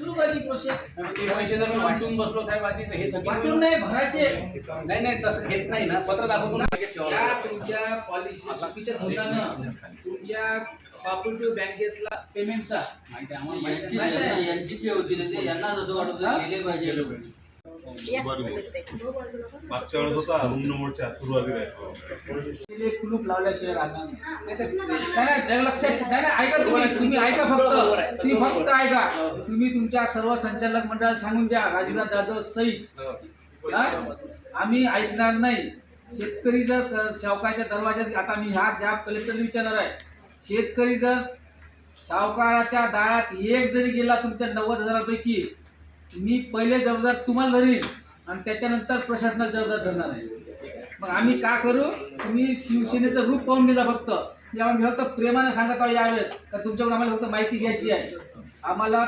सुरू प्रोसेस पैसे जर मी वाटून बसलो साहेब आधी तर हे थकीत वाटून होईल. नाही भरायचे. नाही नाही तसं घेत नाही ना. पत्र दाखवतो ना. मागे ठेवावं या. तुमच्या पॉलिसी चुकीच्या धोरणानं तुमच्या कॉपरेटिव्ह बँकेतला पेमेंटचा यांची. यांची जी होती ना ते यांना जसं वाटत होतं पाहिजे. मागच्या वेळेस होता रूम नंबरच्या सुरुवातीला तिथे कुलूप लावल्याशिवाय राहणार नाही. नाही नाही, नाही, लक्षात नाही नाही, ऐका तुम्ही ऐका फक्त. तुम्ही ऐका. तुम्ही तुमच्या सर्व संचालक मंडळाला सांगून द्या राजनाथ जाधव सहित हा? आम्ही ऐकणार नाही. शेतकरी जर क- सावकाराच्या दरवाज्यात आता मी ह्या ज्या कलेक्टरला विचारणार आहे. शेतकरी जर सावकाराच्या दारात एक जरी गेला तुमच्या नव्वद हजारापैकी मी पहिले जबाबदार तुम्हाला धरीन आणि त्याच्यानंतर प्रशासनाला जबाबदार धरणार आहे. मग आम्ही का करू? तुम्ही शिवसेनेचं रूप पाहून दिला फक्त. आम्ही मी फक्त प्रेमाने सांगत आहे यावेळेस. का तुमच्याकडून आम्हाला फक्त माहिती घ्यायची आहे. आम्हाला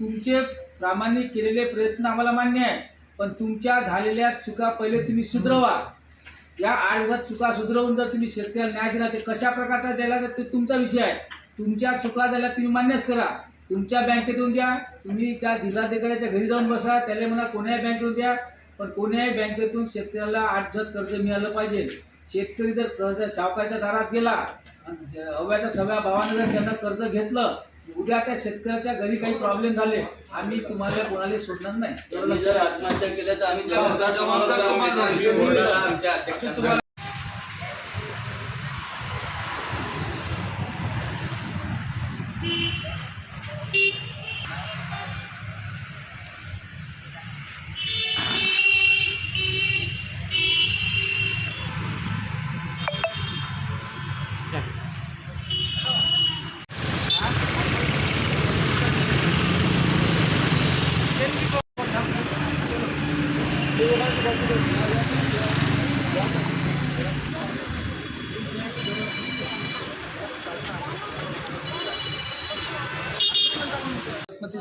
तुमचे प्रामाणिक केलेले प्रयत्न आम्हाला मान्य आहे. पण तुमच्या झालेल्या चुका पहिले तुम्ही सुधरवा. या आठ दिवसात चुका सुधरवून जर तुम्ही शेतकऱ्याला न्याय दिला ते कशा प्रकारचा द्यायला तर ते तुमचा विषय आहे. तुमच्या चुका झाल्या तुम्ही मान्यच करा. तुमच्या बँकेतून द्या. तुम्ही त्या जिल्हाधिकाऱ्याच्या घरी जाऊन बसा. त्याला म्हणा कोण्याही बँकेतून द्या. पण कोण्याही बँकेतून शेतकऱ्याला आठ दिवसात कर्ज मिळालं पाहिजे. शेतकरी जर कर्ज सावकाराच्या दारात गेला हव्याच्या सगळ्या भावाने जर त्यांना कर्ज घेतलं उद्या त्या शेतकऱ्याच्या घरी काही प्रॉब्लेम झाले आम्ही तुम्हाला कोणाला सोडणार नाही. जर. आत्महत्या केल्या तर आम्ही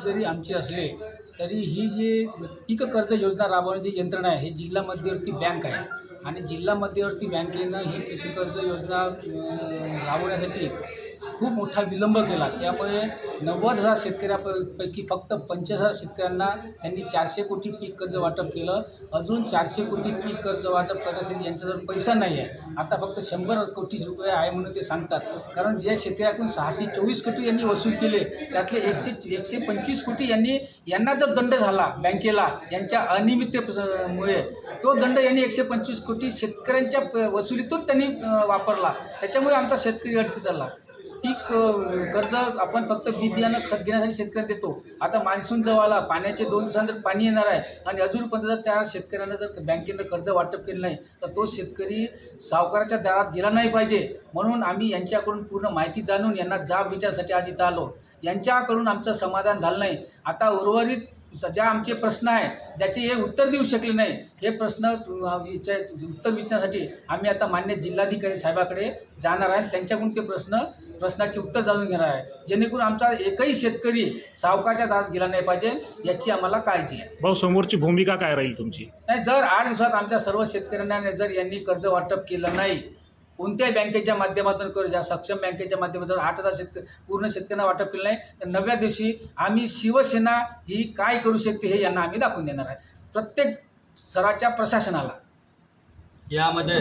जरी आमचे असले तरी ही जी पीक कर्ज योजना राबवण्याची यंत्रणा आहे ही जिल्हा मध्यवर्ती बँक आहे. आणि जिल्हा मध्यवर्ती बँकेनं ही पीक कर्ज योजना राबवण्यासाठी खूप मोठा विलंब केला. त्यामुळे नव्वद हजार शेतकऱ्यापैकी फक्त पंचवीस हजार शेतकऱ्यांना त्यांनी चारशे कोटी पीक कर्ज वाटप केलं. अजून चारशे कोटी पीक कर्ज वाटप करण्यासाठी यांच्याजवळ पैसा नाही आहे. आता फक्त शंभर कोटी रुपये आहे म्हणून ते सांगतात. कारण ज्या शेतकऱ्याकडून सहाशे चोवीस कोटी यांनी वसूल केले त्यातले एकशे एकशे पंचवीस कोटी यांनी यांना जर दंड झाला बँकेला यांच्या अनियमिततेमुळे तो दंड यांनी एकशे पंचवीस कोटी शेतकऱ्यांच्या प- वसुलीतून त्यांनी वापरला. त्याच्यामुळे आमचा शेतकरी अडचणीत आला. पीक कर्ज आपण फक्त बी बियाणं खत घेण्यासाठी शेतकऱ्यांना देतो. आता मान्सून जवळ आला पाण्याचे दोन दिवसानंतर पाणी येणार आहे आणि अजूनपर्यंत जर त्या शेतकऱ्यांना जर बँकेनं कर्ज वाटप केलं नाही तर तो शेतकरी सावकाराच्या दारात गेला नाही पाहिजे. म्हणून आम्ही यांच्याकडून पूर्ण माहिती जाणून यांना जाब विचारसाठी आज इथं आलो. यांच्याकडून आमचं समाधान झालं नाही. आता उर्वरित ज्या आमचे प्रश्न आहे ज्याचे हे उत्तर देऊ शकले नाही हे प्रश्न विचार उत्तर विचारण्यासाठी आम्ही आता मान्य जिल्हाधिकारी साहेबाकडे जाणार आहे त्यांच्याकडून ते प्रश्न प्रश्नाचे उत्तर जाणून घेणार आहे. जेणेकरून आमचा एकही शेतकरी सावकाच्या दारात गेला नाही पाहिजे याची आम्हाला काळजी आहे. भाऊ समोरची भूमिका काय राहील तुमची? नाही जर आठ दिवसात आमच्या सर्व शेतकऱ्यांना जर यांनी कर्ज वाटप केलं नाही कोणत्याही बँकेच्या माध्यमातून करू ज्या सक्षम बँकेच्या माध्यमातून आठ हजार शेतक पूर्ण शेतकऱ्यांना वाटप केलं नाही तर नवव्या दिवशी आम्ही शिवसेना ही काय करू शकते हे यांना आम्ही दाखवून देणार आहे. प्रत्येक स्तराच्या प्रशासनाला. यामध्ये